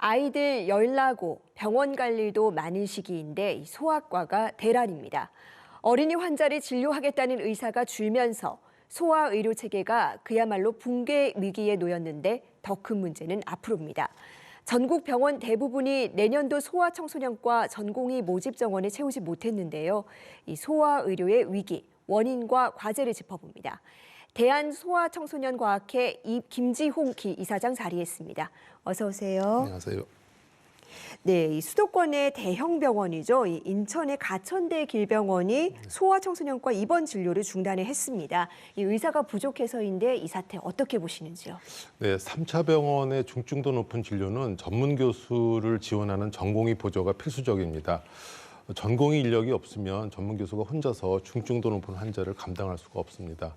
아이들 열나고 병원 갈 일도 많은 시기인데 이 소아과가 대란입니다. 어린이 환자를 진료하겠다는 의사가 줄면서 소아 의료 체계가 그야말로 붕괴 위기에 놓였는데 더 큰 문제는 앞으로입니다. 전국 병원 대부분이 내년도 소아 청소년과 전공의 모집 정원을 채우지 못했는데요. 이 소아 의료의 위기, 원인과 과제를 짚어봅니다. 대한 소아 청소년 과학회 이 김지홍 기 이사장 자리했습니다. 어서 오세요. 안녕하세요. 네, 이 수도권의 대형 병원이죠. 이 인천의 가천대 길병원이 소아 청소년과 입원 진료를 중단을 했습니다. 이 의사가 부족해서인데 이 사태 어떻게 보시는지요? 네, 3차 병원의 중증도 높은 진료는 전문 교수를 지원하는 전공의 보조가 필수적입니다. 전공의 인력이 없으면 전문 교수가 혼자서 중증도 높은 환자를 감당할 수가 없습니다.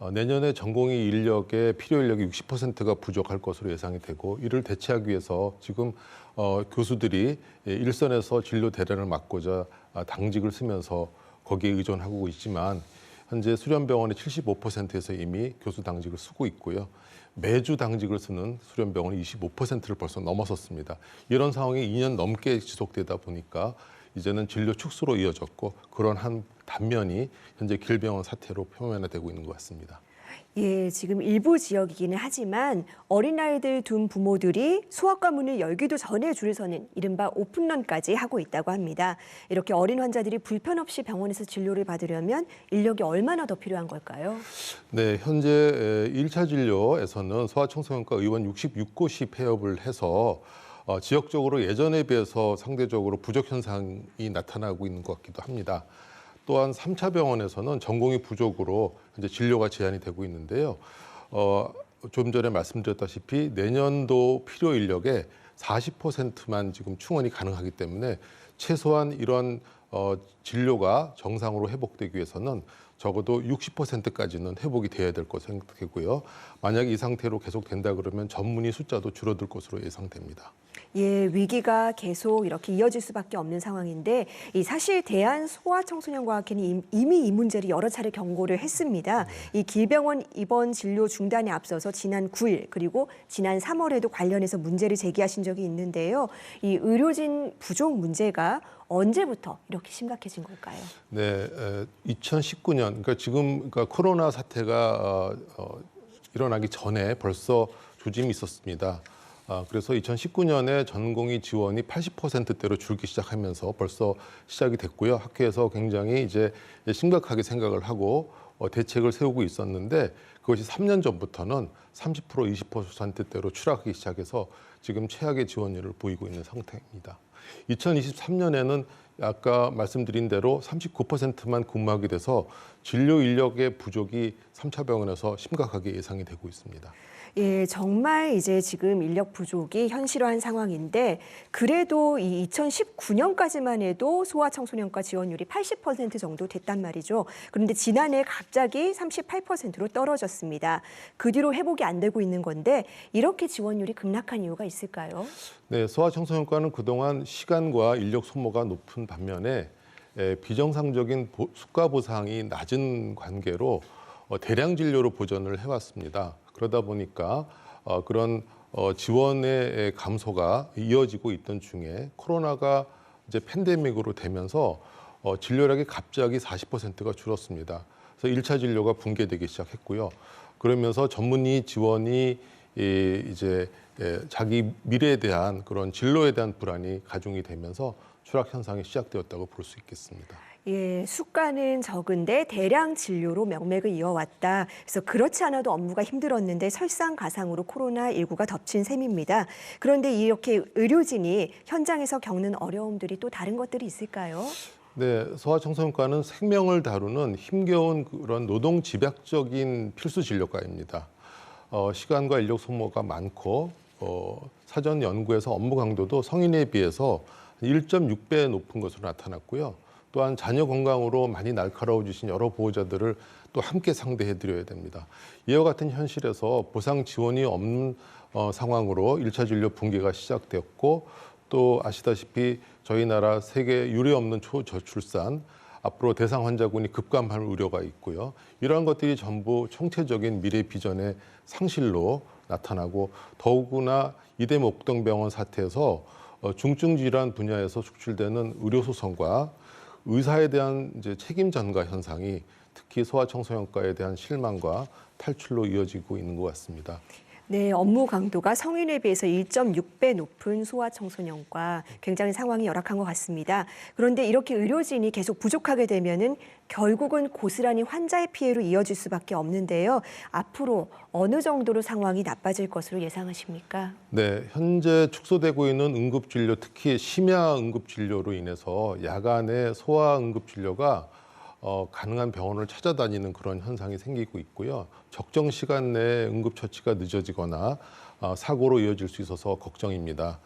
어, 내년에 전공의 인력의 필요 인력이 60%가 부족할 것으로 예상이 되고 이를 대체하기 위해서 지금 어, 교수들이 예, 일선에서 진료 대란을 막고자 아, 당직을 쓰면서 거기에 의존하고 있지만 현재 수련병원의 75%에서 이미 교수 당직을 쓰고 있고요. 매주 당직을 쓰는 수련병원이 25%를 벌써 넘어섰습니다. 이런 상황이 2년 넘게 지속되다 보니까 이제는 진료 축소로 이어졌고 그런 한 단면이 현재 길병원 사태로 표면화되고 있는 것 같습니다. 예, 지금 일부 지역이기는 하지만 어린아이들 둔 부모들이 소아과 문을 열기도 전에 줄을 서는 이른바 오픈런까지 하고 있다고 합니다. 이렇게 어린 환자들이 불편 없이 병원에서 진료를 받으려면 인력이 얼마나 더 필요한 걸까요? 네, 현재 1차 진료에서는 소아청소년과 의원 66곳이 폐업을 해서 어, 지역적으로 예전에 비해서 상대적으로 부족 현상이 나타나고 있는 것 같기도 합니다. 또한 3차 병원에서는 전공의 부족으로 현재 진료가 제한이 되고 있는데요. 어, 좀 전에 말씀드렸다시피 내년도 필요 인력의 40%만 지금 충원이 가능하기 때문에 최소한 이런 어, 진료가 정상으로 회복되기 위해서는 적어도 60%까지는 회복이 돼야 될 것으로 생각되고요. 만약 이 상태로 계속된다 그러면 전문의 숫자도 줄어들 것으로 예상됩니다. 예, 위기가 계속 이렇게 이어질 수밖에 없는 상황인데 이 사실 대한 소아청소년과학회는 임- 이미 이 문제를 여러 차례 경고를 했습니다. 이 길병원 입원 진료 중단에 앞서서 지난 9일 그리고 지난 3월에도 관련해서 문제를 제기하신 적이 있는데요. 이 의료진 부족 문제가 언제부터 이렇게 심각해진 걸까요? 네, 2019년 그러니까 지금 그러니까 코로나 사태가 어, 어, 일어나기 전에 벌써 조짐이 있었습니다. 아, 그래서 2019년에 전공의 지원이 80%대로 줄기 시작하면서 벌써 시작이 됐고요. 학회에서 굉장히 이제 심각하게 생각을 하고 어, 대책을 세우고 있었는데 그것이 3년 전부터는 30% 20%대로 추락하기 시작해서 지금 최악의 지원율을 보이고 있는 상태입니다. 2023년에는 아까 말씀드린 대로 39%만 근무하게 돼서 진료 인력의 부족이 3차 병원에서 심각하게 예상이 되고 있습니다. 예, 정말 이제 지금 인력 부족이 현실화한 상황인데 그래도 이 2019년까지만 해도 소아청소년과 지원율이 80% 정도 됐단 말이죠. 그런데 지난해 갑자기 38%로 떨어졌습니다. 그 뒤로 회복이 안 되고 있는 건데 이렇게 지원율이 급락한 이유가 있을까요? 네, 소아청소년과는 그동안 시간과 인력 소모가 높은 반면에 에, 비정상적인 보- 수가 보상이 낮은 관계로 어, 대량 진료로 보전을 해왔습니다. 그러다 보니까 어, 그런 어, 지원의 감소가 이어지고 있던 중에 코로나가 이제 팬데믹으로 되면서 어, 진료량이 갑자기 40%가 줄었습니다. 그래서 일차 진료가 붕괴되기 시작했고요. 그러면서 전문의 지원이 이, 이제 예, 자기 미래에 대한 그런 진로에 대한 불안이 가중이 되면서 추락 현상이 시작되었다고 볼 수 있겠습니다. 예, 수가는 적은데 대량 진료로 명맥을 이어왔다. 그래서 그렇지 않아도 업무가 힘들었는데 설상가상으로 코로나19가 덮친 셈입니다. 그런데 이렇게 의료진이 현장에서 겪는 어려움들이 또 다른 것들이 있을까요? 네, 소아청소년과는 생명을 다루는 힘겨운 그런 노동 집약적인 필수 진료과입니다. 어, 시간과 인력 소모가 많고 어, 사전 연구에서 업무 강도도 성인에 비해서 1.6배 높은 것으로 나타났고요. 또한 자녀 건강으로 많이 날카로워지신 여러 보호자들을 또 함께 상대해 드려야 됩니다. 이와 같은 현실에서 보상 지원이 없는 어, 상황으로 일차 진료 붕괴가 시작되었고 또 아시다시피 저희 나라 세계 유례 없는 초저출산 앞으로 대상 환자군이 급감할 우려가 있고요. 이러한 것들이 전부 총체적인 미래 비전의 상실로 나타나고 더구나 이대 목동병원 사태에서 어, 중증 질환 분야에서 축출되는 의료 소송과 의사에 대한 이제 책임 전가 현상이 특히 소아청소년과에 대한 실망과 탈출로 이어지고 있는 것 같습니다. 네, 업무 강도가 성인에 비해서 1.6배 높은 소아청소년과 굉장히 상황이 열악한 것 같습니다. 그런데 이렇게 의료진이 계속 부족하게 되면은 결국은 고스란히 환자의 피해로 이어질 수밖에 없는데요. 앞으로 어느 정도로 상황이 나빠질 것으로 예상하십니까? 네, 현재 축소되고 있는 응급진료, 특히 심야 응급진료로 인해서 야간에 소아 응급진료가 어, 가능한 병원을 찾아다니는 그런 현상이 생기고 있고요. 적정 시간 내에 응급처치가 늦어지거나 어, 사고로 이어질 수 있어서 걱정입니다.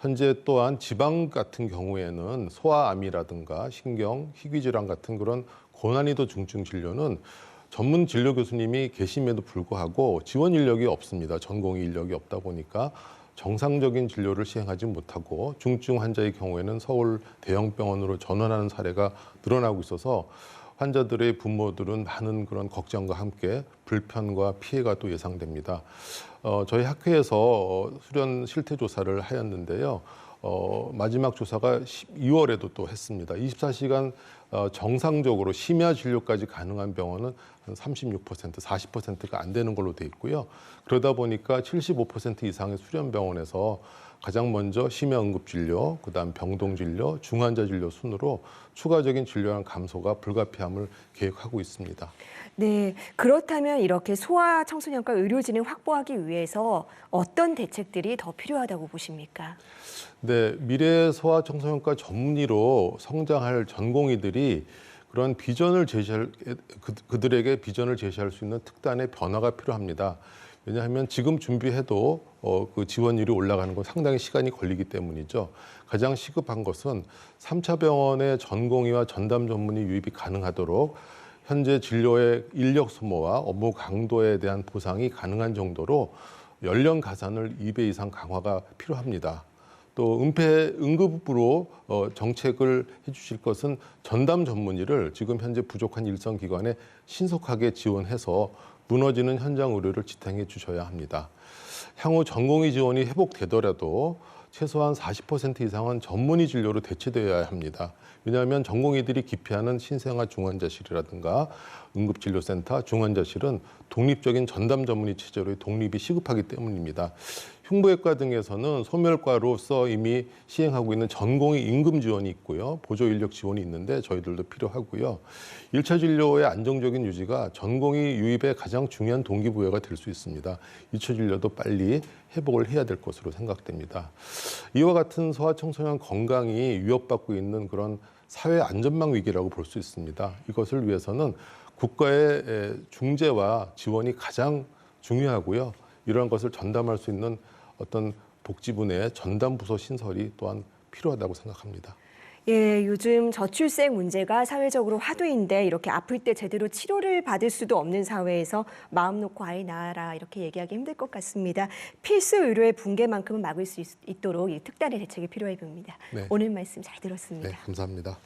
현재 또한 지방 같은 경우에는 소아암이라든가 신경, 희귀질환 같은 그런 고난이도 중증 진료는 전문 진료 교수님이 계심에도 불구하고 지원 인력이 없습니다. 전공 인력이 없다 보니까 정상적인 진료를 시행하지 못하고 중증 환자의 경우에는 서울 대형 병원으로 전원하는 사례가 늘어나고 있어서 환자들의 부모들은 많은 그런 걱정과 함께 불편과 피해가 또 예상됩니다. 어, 저희 학회에서 어, 수련 실태 조사를 하였는데요. 어, 마지막 조사가 12월에도 또 했습니다. 24시간 어, 정상적으로 심야 진료까지 가능한 병원은 한 36%, 40%가 안 되는 걸로 돼 있고요. 그러다 보니까 75% 이상의 수련 병원에서 가장 먼저 심야 응급 진료, 그다음 병동 진료, 중환자 진료 순으로 추가적인 진료량 감소가 불가피함을 계획하고 있습니다. 네, 그렇다면 이렇게 소아 청소년과 의료진을 확보하기 위해서 어떤 대책들이 더 필요하다고 보십니까? 네, 미래 소아 청소년과 전문의로 성장할 전공의들이 그런 비전을 제시할 그, 그들에게 비전을 제시할 수 있는 특단의 변화가 필요합니다. 왜냐하면 지금 준비해도 어, 그 지원율이 올라가는 건 상당히 시간이 걸리기 때문이죠. 가장 시급한 것은 삼차 병원의 전공의와 전담 전문의 유입이 가능하도록 현재 진료의 인력 소모와 업무 강도에 대한 보상이 가능한 정도로 연령 가산을 2배 이상 강화가 필요합니다. 또 은폐 응급으로 어, 정책을 해주실 것은 전담 전문의를 지금 현재 부족한 일선 기관에 신속하게 지원해서 무너지는 현장 의료를 지탱해 주셔야 합니다. 향후 전공의 지원이 회복되더라도 최소한 40% 이상은 전문의 진료로 대체되어야 합니다. 왜냐하면 전공의들이 기피하는 신생아 중환자실이라든가 응급진료센터 중환자실은 독립적인 전담 전문의 체제로의 독립이 시급하기 때문입니다. 흉부외과 등에서는 소멸과로서 이미 시행하고 있는 전공의 임금 지원이 있고요. 보조 인력 지원이 있는데 저희들도 필요하고요. 일차 진료의 안정적인 유지가 전공의 유입의 가장 중요한 동기부여가 될 수 있습니다. 이차 진료도 빨리 회복을 해야 될 것으로 생각됩니다. 이와 같은 소아 청소년 건강이 위협받고 있는 그런 사회 안전망 위기라고 볼 수 있습니다. 이것을 위해서는 국가의 에, 중재와 지원이 가장 중요하고요. 이러한 것을 전담할 수 있는 어떤 복지부 내 전담 부서 신설이 또한 필요하다고 생각합니다. 예, 요즘 저출생 문제가 사회적으로 화두인데 이렇게 아플 때 제대로 치료를 받을 수도 없는 사회에서 마음 놓고 아이 낳아라 이렇게 얘기하기 힘들 것 같습니다. 필수 의료의 붕괴만큼은 막을 수 있, 도록이 특단의 대책이 필요해 보입니다. 네. 오늘 말씀 잘 들었습니다. 네, 감사합니다.